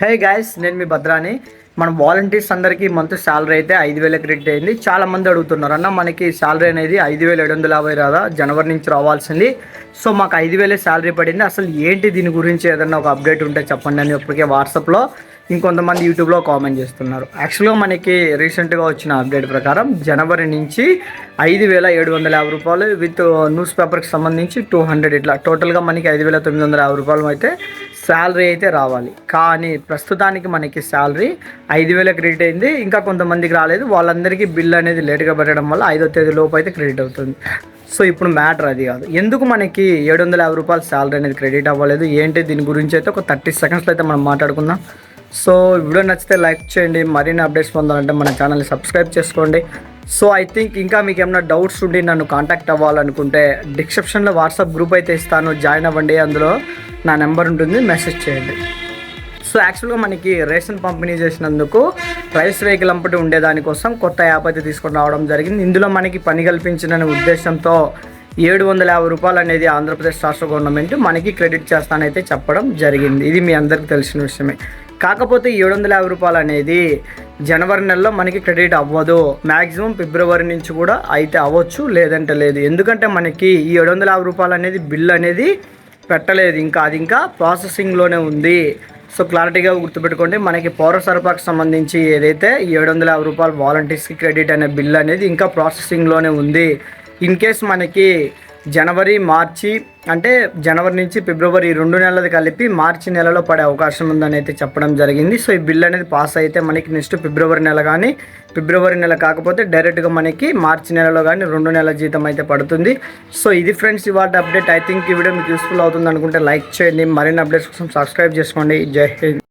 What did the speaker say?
Hey guys నేను మీ భద్రాని. మన volunteers అందరికీ మంత్ శాలరీ అయితే ఐదు వేల క్రెడిట్ అయింది. చాలా మంది అడుగుతున్నారు అన్న మనకి శాలరీ అనేది ఐదు వేల ఏడు వందల యాభై రాదా? జనవరి నుంచి రావాల్సింది. సో మాకు ఐదు వేలే శాలరీ పడింది. అసలు ఏంటి దీని గురించి ఏదన్నా ఒక అప్డేట్ ఉంటే చెప్పండి అని ఇప్పటికే వాట్సాప్లో ఇంకొంతమంది యూట్యూబ్లో కామెంట్ చేస్తున్నారు. యాక్చువల్గా మనకి రీసెంట్గా వచ్చిన అప్డేట్ ప్రకారం జనవరి నుంచి ఐదు వేల ఏడు వందల యాభై రూపాయలు విత్ న్యూస్ పేపర్కి సంబంధించి టూ హండ్రెడ్ ఇట్లా. టోటల్గా మనకి ఐదు వేల తొమ్మిది వందల యాభై రూపాయలు అయితే శాలరీ అయితే రావాలి. కానీ ప్రస్తుతానికి మనకి శాలరీ ఐదు వేల క్రెడిట్ అయింది. ఇంకా కొంతమందికి రాలేదు. వాళ్ళందరికీ బిల్ అనేది లేట్గా పెట్టడం వల్ల ఐదో తేదీ లోపు అయితే క్రెడిట్ అవుతుంది. సో ఇప్పుడు మ్యాటర్ అది కాదు. ఎందుకు మనకి ఏడు వందల యాభై రూపాయలు శాలరీ అనేది క్రెడిట్ అవ్వలేదు? ఏంటి దీని గురించి అయితే ఒక థర్టీ సెకండ్స్లో అయితే మనం మాట్లాడుకుందాం. సో వీడియో నచ్చితే లైక్ చేయండి. మరిన్ని అప్డేట్స్ పొందాలంటే మన ఛానల్ని సబ్స్క్రైబ్ చేసుకోండి. సో ఐ థింక్ ఇంకా మీకు ఏమైనా డౌట్స్ ఉండి నన్ను కాంటాక్ట్ అవ్వాలనుకుంటే డిస్క్రిప్షన్లో వాట్సాప్ గ్రూప్ అయితే ఇస్తాను. జాయిన్ అవ్వండి అందులో. నా నెంబర్ ఉంటుంది మెసేజ్ చేయండి. సో యాక్చువల్గా మనకి రేషన్ పంపిణీ చేసినందుకు రైస్ వెహికల్ అంపటి ఉండేదానికోసం కొత్త యాప్ అయితే తీసుకొని రావడం జరిగింది. ఇందులో మనకి పని కల్పించిన ఉద్దేశంతో ఏడు వందల యాభై రూపాయలు అనేది ఆంధ్రప్రదేశ్ రాష్ట్ర గవర్నమెంట్ మనకి క్రెడిట్ చేస్తానైతే చెప్పడం జరిగింది. ఇది మీ అందరికీ తెలిసిన విషయమే. కాకపోతే ఏడు వందల యాభై రూపాయలు అనేది జనవరి నెలలో మనకి క్రెడిట్ అవ్వదు. మ్యాక్సిమం ఫిబ్రవరి నుంచి కూడా అయితే అవ్వచ్చు లేదంటే లేదు. ఎందుకంటే మనకి ఈ ఏడు వందల యాభై రూపాయలు అనేది బిల్ అనేది పెట్టలేదు. ఇంకా అది ఇంకా ప్రాసెసింగ్లోనే ఉంది. సో క్లారిటీగా గుర్తుపెట్టుకోండి మనకి పౌర సరఫరాకు సంబంధించి ఏదైతే ఏడు వందల యాభై రూపాయలు వాలంటీర్స్కి క్రెడిట్ అనే బిల్ అనేది ఇంకా ప్రాసెసింగ్లోనే ఉంది. ఇన్ కేస్ మనకి జనవరి మార్చి అంటే జనవరి నుంచి ఫిబ్రవరి రెండు నెలలు కలిపి మార్చి నెలలో పడే అవకాశం ఉందని అయితే చెప్పడం జరిగింది. సో ఈ బిల్ అనేది పాస్ అయితే మనకి నెక్స్ట్ ఫిబ్రవరి నెల కానీ ఫిబ్రవరి నెల కాకపోతే డైరెక్ట్గా మనకి మార్చి నెలలో కానీ రెండు నెలల జీతం అయితే పడుతుంది. సో ఇది ఫ్రెండ్స్ ఇవాళ అప్డేట్. ఐ థింక్ ఈ వీడియో మీకు యూస్ఫుల్ అవుతుంది అనుకుంటే లైక్ చేయండి. మరిన్ని అప్డేట్స్ కోసం సబ్స్క్రైబ్ చేసుకోండి. జై హింద్.